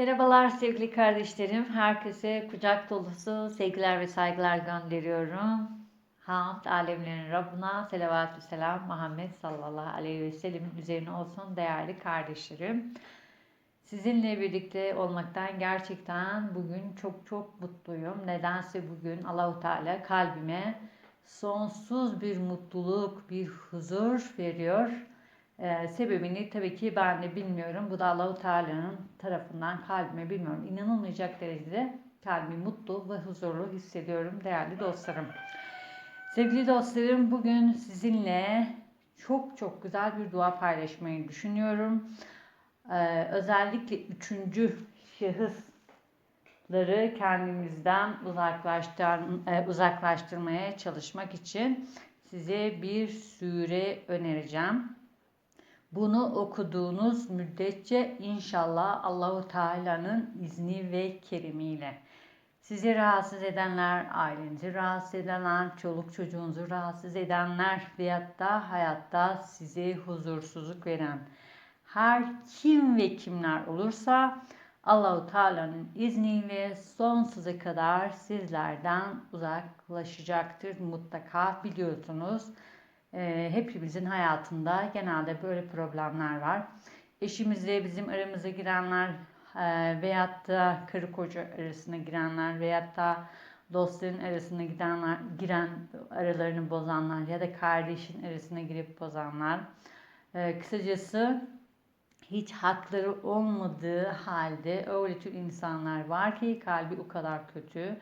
Merhabalar sevgili kardeşlerim. Herkese kucak dolusu sevgiler ve saygılar gönderiyorum. Hamd alemlerin Rabbına selavatü selam Muhammed sallallahu aleyhi ve sellemin üzerine olsun değerli kardeşlerim. Sizinle birlikte olmaktan gerçekten bugün çok çok mutluyum. Nedense bugün Allahu Teala kalbime sonsuz bir mutluluk, bir huzur veriyor. Ee, sebebini tabii ki ben de bilmiyorum. Bu da Allahu Teala'nın tarafından kalbime bilmiyorum. İnanılmayacak derecede kalbimi mutlu ve huzurlu hissediyorum değerli dostlarım. Sevgili dostlarım bugün sizinle çok çok güzel bir dua paylaşmayı düşünüyorum. Ee, özellikle üçüncü şahısları kendimizden uzaklaştır, e, uzaklaştırmaya çalışmak için size bir sure önereceğim. Bunu okuduğunuz müddetçe inşallah Allahu Teala'nın izni ve kerimiyle sizi rahatsız edenler, ailenizi rahatsız edenler, çoluk çocuğunuzu rahatsız edenler veyahut da hayatta size huzursuzluk veren her kim ve kimler olursa Allahu Teala'nın izniyle sonsuza kadar sizlerden uzaklaşacaktır mutlaka biliyorsunuz. E, hepimizin hayatında genelde böyle problemler var. Eşimizle bizim aramıza girenler e, veyahut da karı koca arasına girenler veyahut da dostların arasına gidenler, giren aralarını bozanlar ya da kardeşin arasına girip bozanlar. E, kısacası hiç hakları olmadığı halde öyle tür insanlar var ki kalbi o kadar kötü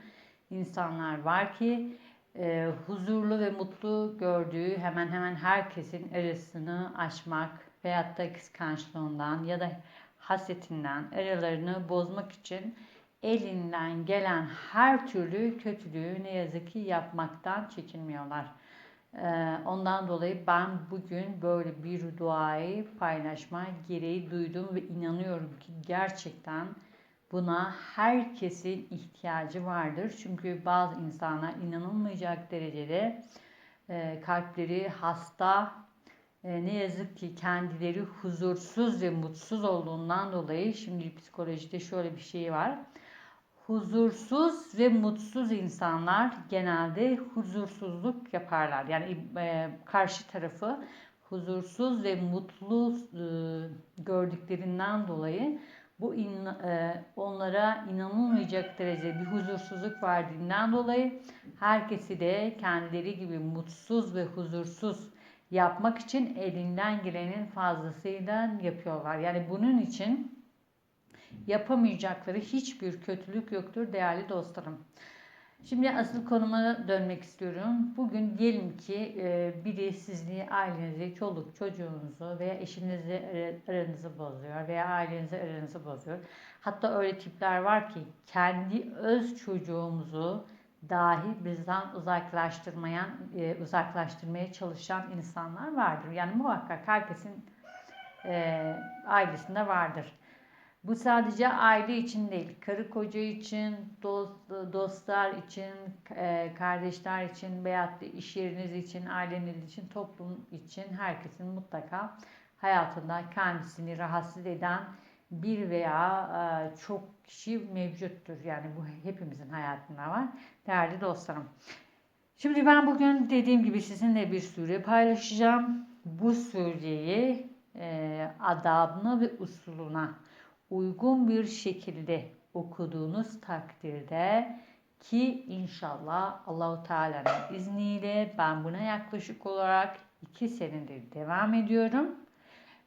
insanlar var ki e, huzurlu ve mutlu gördüğü hemen hemen herkesin arasını aşmak veyahut da kıskançlığından ya da hasetinden aralarını bozmak için elinden gelen her türlü kötülüğü ne yazık ki yapmaktan çekinmiyorlar. Ee, ondan dolayı ben bugün böyle bir duayı paylaşma gereği duydum ve inanıyorum ki gerçekten Buna herkesin ihtiyacı vardır. Çünkü bazı insanlar inanılmayacak derecede e, kalpleri hasta, e, ne yazık ki kendileri huzursuz ve mutsuz olduğundan dolayı şimdi psikolojide şöyle bir şey var. Huzursuz ve mutsuz insanlar genelde huzursuzluk yaparlar. Yani e, karşı tarafı huzursuz ve mutlu e, gördüklerinden dolayı bu in, e, onlara inanılmayacak derecede bir huzursuzluk verdiğinden dolayı herkesi de kendileri gibi mutsuz ve huzursuz yapmak için elinden gelenin fazlasıyla yapıyorlar. Yani bunun için yapamayacakları hiçbir kötülük yoktur değerli dostlarım. Şimdi asıl konuma dönmek istiyorum. Bugün diyelim ki e, biri sizi, ailenizi, çoluk çocuğunuzu veya eşinizi aranızı bozuyor veya ailenizi aranızı bozuyor. Hatta öyle tipler var ki kendi öz çocuğumuzu dahi bizden uzaklaştırmayan, e, uzaklaştırmaya çalışan insanlar vardır. Yani muhakkak herkesin e, ailesinde vardır. Bu sadece aile için değil, karı koca için, dost, dostlar için, e, kardeşler için veyahut iş yeriniz için, aileniz için, toplum için herkesin mutlaka hayatında kendisini rahatsız eden bir veya e, çok kişi mevcuttur. Yani bu hepimizin hayatında var. Değerli dostlarım. Şimdi ben bugün dediğim gibi sizinle bir sure paylaşacağım. Bu sureyi e, adabına ve usuluna uygun bir şekilde okuduğunuz takdirde ki inşallah Allahu Teala'nın izniyle ben buna yaklaşık olarak iki senedir devam ediyorum.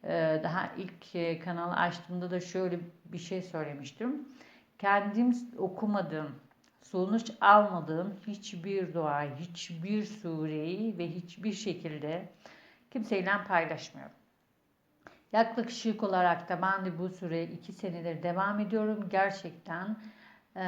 Ee, daha ilk e, kanalı açtığımda da şöyle bir şey söylemiştim. Kendim okumadığım, sonuç almadığım hiçbir dua, hiçbir sureyi ve hiçbir şekilde kimseyle paylaşmıyorum. Yaklaşık olarak da ben de bu süre iki senedir devam ediyorum. Gerçekten e,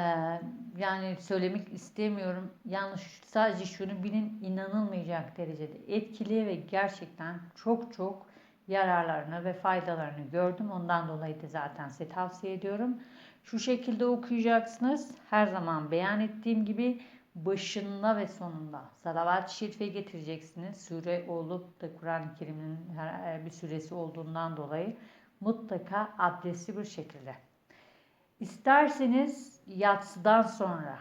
yani söylemek istemiyorum. Yanlış sadece şunu bilin inanılmayacak derecede etkili ve gerçekten çok çok yararlarını ve faydalarını gördüm. Ondan dolayı da zaten size tavsiye ediyorum. Şu şekilde okuyacaksınız. Her zaman beyan ettiğim gibi başında ve sonunda salavat-ı şerife getireceksiniz. Sure olup da Kur'an-ı Kerim'in bir suresi olduğundan dolayı mutlaka abdestli bir şekilde. İsterseniz yatsıdan sonra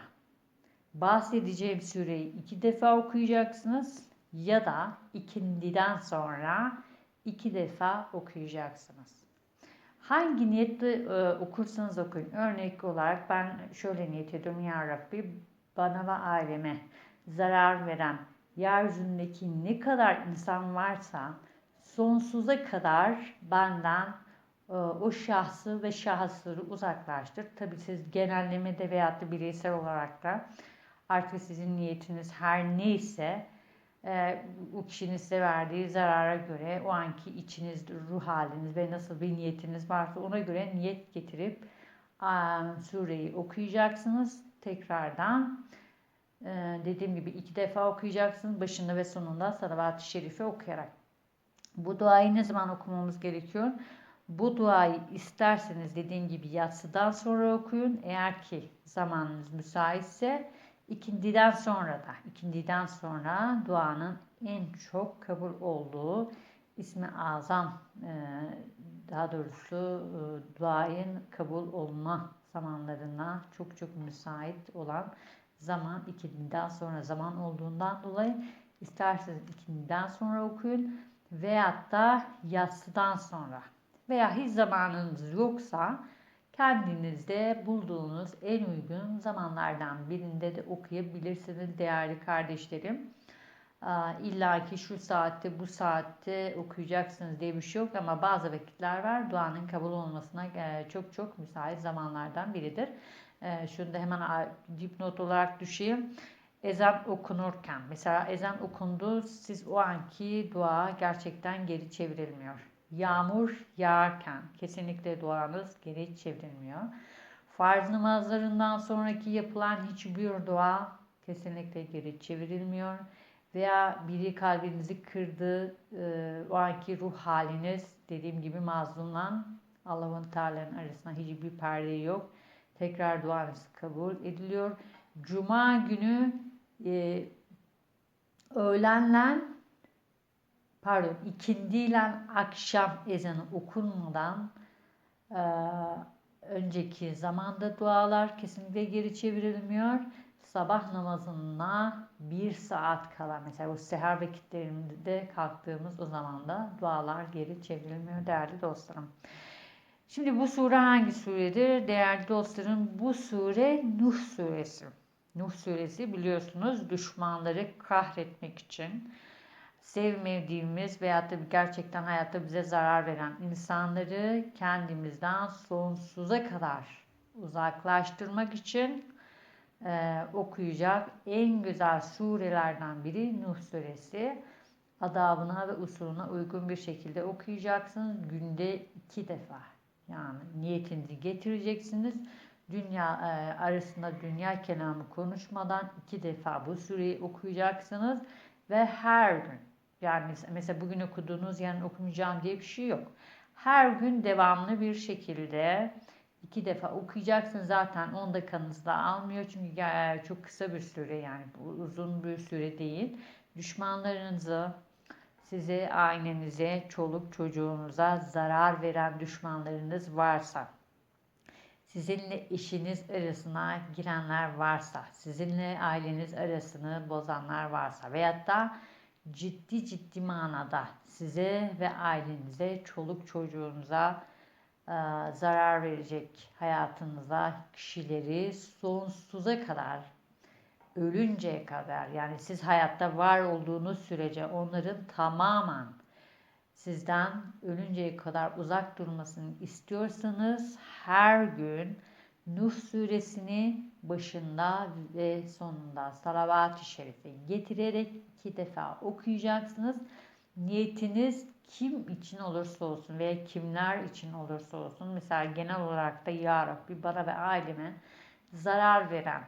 bahsedeceğim süreyi iki defa okuyacaksınız ya da ikindiden sonra iki defa okuyacaksınız. Hangi niyetle e, okursanız okuyun. Örnek olarak ben şöyle niyet ediyorum. Ya Rabbi bana ve aileme zarar veren yeryüzündeki ne kadar insan varsa sonsuza kadar benden e, o şahsı ve şahısları uzaklaştır. Tabi siz genellemede veya da bireysel olarak da artık sizin niyetiniz her neyse e, o kişinin size verdiği zarara göre o anki içiniz, ruh haliniz ve nasıl bir niyetiniz varsa ona göre niyet getirip sureyi okuyacaksınız tekrardan. E, dediğim gibi iki defa okuyacaksınız başında ve sonunda salavat-ı şerife okuyarak. Bu duayı ne zaman okumamız gerekiyor? Bu duayı isterseniz dediğim gibi yatsıdan sonra okuyun. Eğer ki zamanınız müsaitse ikindiden sonra da ikindiden sonra duanın en çok kabul olduğu ismi azam e, daha doğrusu e, duayın kabul olma zamanlarına çok çok müsait olan zaman ikindiden sonra zaman olduğundan dolayı isterseniz ikindiden sonra okuyun veyahut da yatsıdan sonra veya hiç zamanınız yoksa kendinizde bulduğunuz en uygun zamanlardan birinde de okuyabilirsiniz değerli kardeşlerim. İlla ki şu saatte bu saatte okuyacaksınız diye bir şey yok ama bazı vakitler var duanın kabul olmasına e, çok çok müsait zamanlardan biridir. E, şunu da hemen dipnot olarak düşeyim. Ezan okunurken mesela ezan okundu siz o anki dua gerçekten geri çevrilmiyor yağmur yağarken kesinlikle duanız geri çevrilmiyor. Farz namazlarından sonraki yapılan hiçbir dua kesinlikle geri çevrilmiyor. Veya biri kalbinizi kırdı, e, o anki ruh haliniz dediğim gibi mazlumla Allah'ın Teala'nın arasında hiçbir perde yok. Tekrar duanız kabul ediliyor. Cuma günü e, öğlenle pardon ikindiyle akşam ezanı okunmadan e, önceki zamanda dualar kesinlikle geri çevrilmiyor. Sabah namazına bir saat kala mesela o seher vakitlerinde kalktığımız o zaman da dualar geri çevrilmiyor değerli dostlarım. Şimdi bu sure hangi suredir? Değerli dostlarım bu sure Nuh suresi. Nuh suresi biliyorsunuz düşmanları kahretmek için sevmediğimiz veyahut da gerçekten hayatta bize zarar veren insanları kendimizden sonsuza kadar uzaklaştırmak için e, okuyacak en güzel surelerden biri Nuh suresi. Adabına ve usulüne uygun bir şekilde okuyacaksınız. Günde iki defa. Yani niyetinizi getireceksiniz. Dünya e, arasında dünya kelamı konuşmadan iki defa bu sureyi okuyacaksınız ve her gün yani mesela bugün okuduğunuz yarın okumayacağım diye bir şey yok. Her gün devamlı bir şekilde iki defa okuyacaksın zaten 10 dakikanızı da almıyor. Çünkü çok kısa bir süre yani bu uzun bir süre değil. Düşmanlarınızı size, ailenize, çoluk çocuğunuza zarar veren düşmanlarınız varsa, sizinle eşiniz arasına girenler varsa, sizinle aileniz arasını bozanlar varsa veyahut da ciddi ciddi manada size ve ailenize, çoluk çocuğunuza zarar verecek hayatınıza kişileri sonsuza kadar ölünceye kadar yani siz hayatta var olduğunuz sürece onların tamamen sizden ölünceye kadar uzak durmasını istiyorsanız her gün Nuh suresini başında ve sonunda salavat-ı şerife getirerek iki defa okuyacaksınız. Niyetiniz kim için olursa olsun veya kimler için olursa olsun mesela genel olarak da Ya Rabbi bana ve aileme zarar veren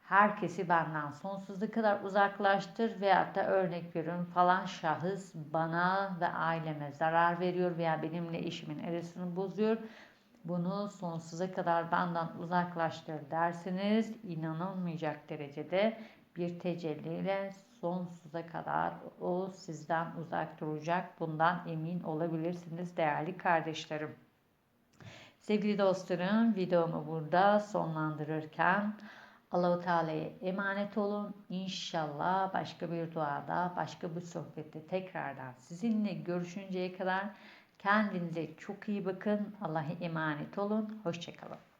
herkesi benden sonsuza kadar uzaklaştır veya da örnek veriyorum falan şahıs bana ve aileme zarar veriyor veya benimle eşimin arasını bozuyor. Bunu sonsuza kadar benden uzaklaştır derseniz inanılmayacak derecede bir tecelliyle sonsuza kadar o sizden uzak duracak. Bundan emin olabilirsiniz değerli kardeşlerim. Sevgili dostlarım videomu burada sonlandırırken Allahu Teala'ya emanet olun. İnşallah başka bir duada, başka bir sohbette tekrardan sizinle görüşünceye kadar kendinize çok iyi bakın. Allah'a emanet olun. Hoşçakalın.